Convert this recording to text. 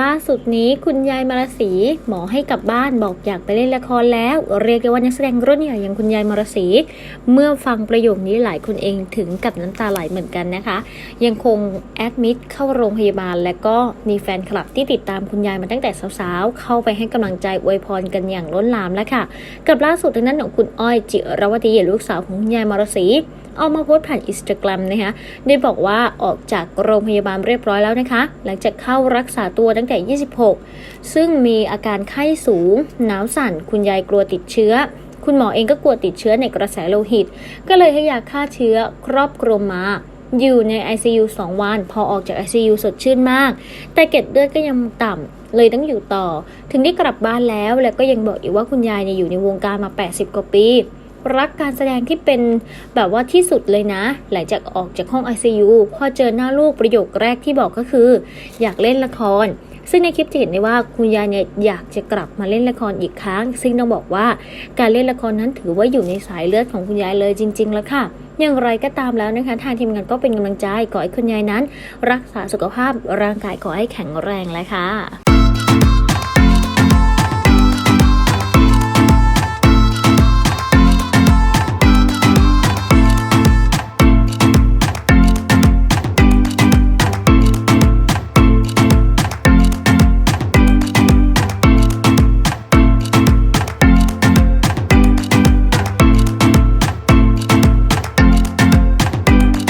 ล่าสุดนี้คุณยายมาราศีหมอให้กลับบ้านบอกอยากไปเล่นละครแล้ว เรียกได้ว่านักแสดงรุ่นใหญ่อย่างคุณยายมาราศีเมื่อฟังประโยคนี้หลายคนเองถึงกับน้ำตาไหลเหมือนกันนะคะ ยังคงแอดมิดเข้าโรงพยาบาล และก็มีแฟนคลับที่ติดตามคุณยายมาตั้งแต่สาวๆ เข้าไปให้กำลังใจอวยพรกันอย่างล้นหลามแล้วค่ะ กับล่าสุดทางนั้นของคุณอ้อยจิรวตีลูกสาวของคุณยายมาราศี ออกมาโพสต์ผ่านอินสตาแกรมนะคะได้บอกว่าออกจากโรงพยาบาลเรียบร้อยแล้วนะคะ หลังจากเข้ารักษาตัวตั้งแต่ 26 ซึ่งมีอาการไข้สูง หนาวสั่น คุณยายกลัวติดเชื้อ คุณหมอเองก็กลัวติดเชื้อในกระแสโลหิต ก็เลยให้ยาฆ่าเชื้อครอบคลุมมาอยู่ใน ICU 2 วัน พอออกจาก ICU สดชื่นมาก แต่เกล็ดเลือดก็ยังต่ำ เลยต้องอยู่ต่อ ถึงได้กลับบ้านแล้ว แล้วก็ยังบอกอีกว่าคุณยายเนี่ยอยู่ในวงการมา 80 กว่าปี รักการแสดงที่เป็นแบบว่าที่สุดเลยนะ หลังจากออกจากห้อง ICU พอเจอหน้าลูกประโยคแรกที่บอกก็คือ อยากเล่นละคร ซึ่งในคลิปจะเห็นได้ว่าคุณยายเนี่ยอยากจะกลับมาเล่นละครอีกครั้ง ซึ่งต้องบอกว่าการเล่นละครนั้นถือว่าอยู่ในสายเลือดของคุณยายเลยจริง ๆ แล้วค่ะอย่างไรก็ตามแล้วนะคะ ทางทีมงานก็เป็นกำลังใจขอให้คุณยายนั้น รักษาสุขภาพร่างกายขอให้แข็งแรงเลยค่ะ